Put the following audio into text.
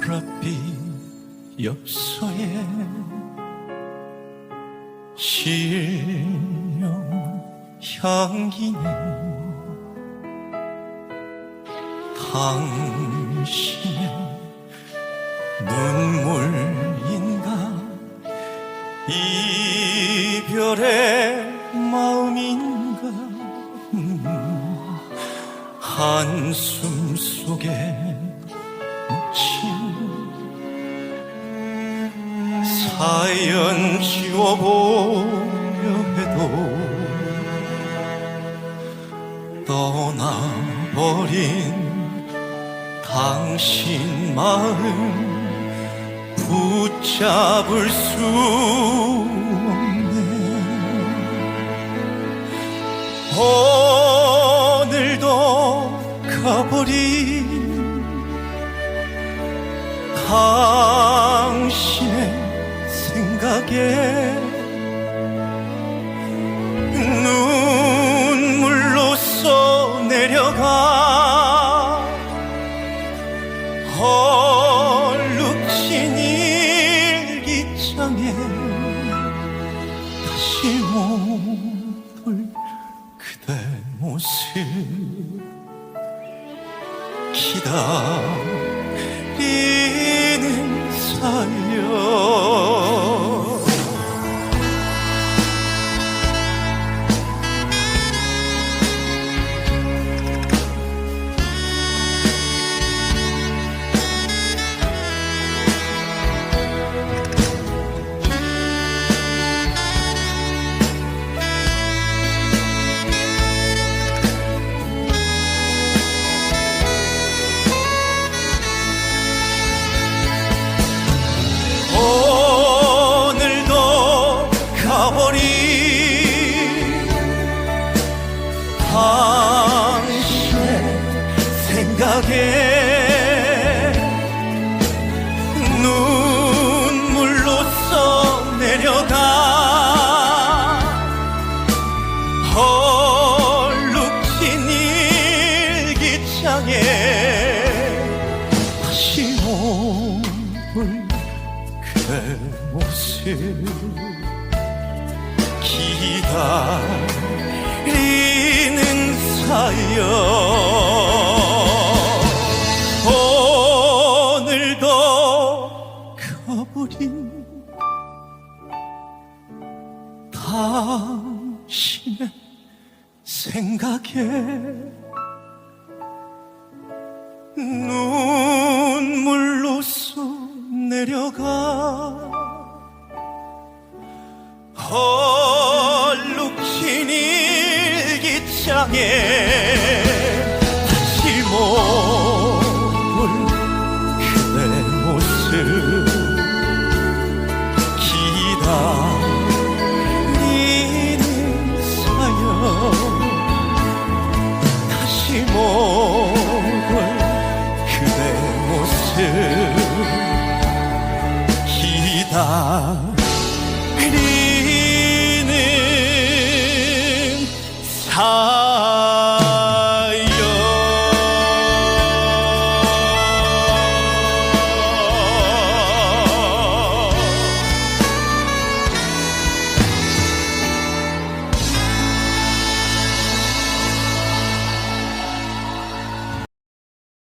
별이 엽서에 실령 향기는 당신의 눈물인가? 이별의 마음인가? 음, 한숨 속에 묻힌 사연 지워보려 해도 떠나버린 당신 마음 붙잡을 수 없네. 오늘도 가버린 당신의 생각에 눈물로 써 내려가 헐룩진 일기장에 다시 못볼 그대 모습 기다리는 사 당신의 생각에 눈물로 써 내려가 헐룩진 일기장에 다시 못볼 그대 모습 기다리는 사연 오늘도 가버린 당신의 생각에 눈물로써 내려가 향해 다시 모을 그대 모습. 기다리는 사연. 다시 모을 그대 모습. 기다리는 사연.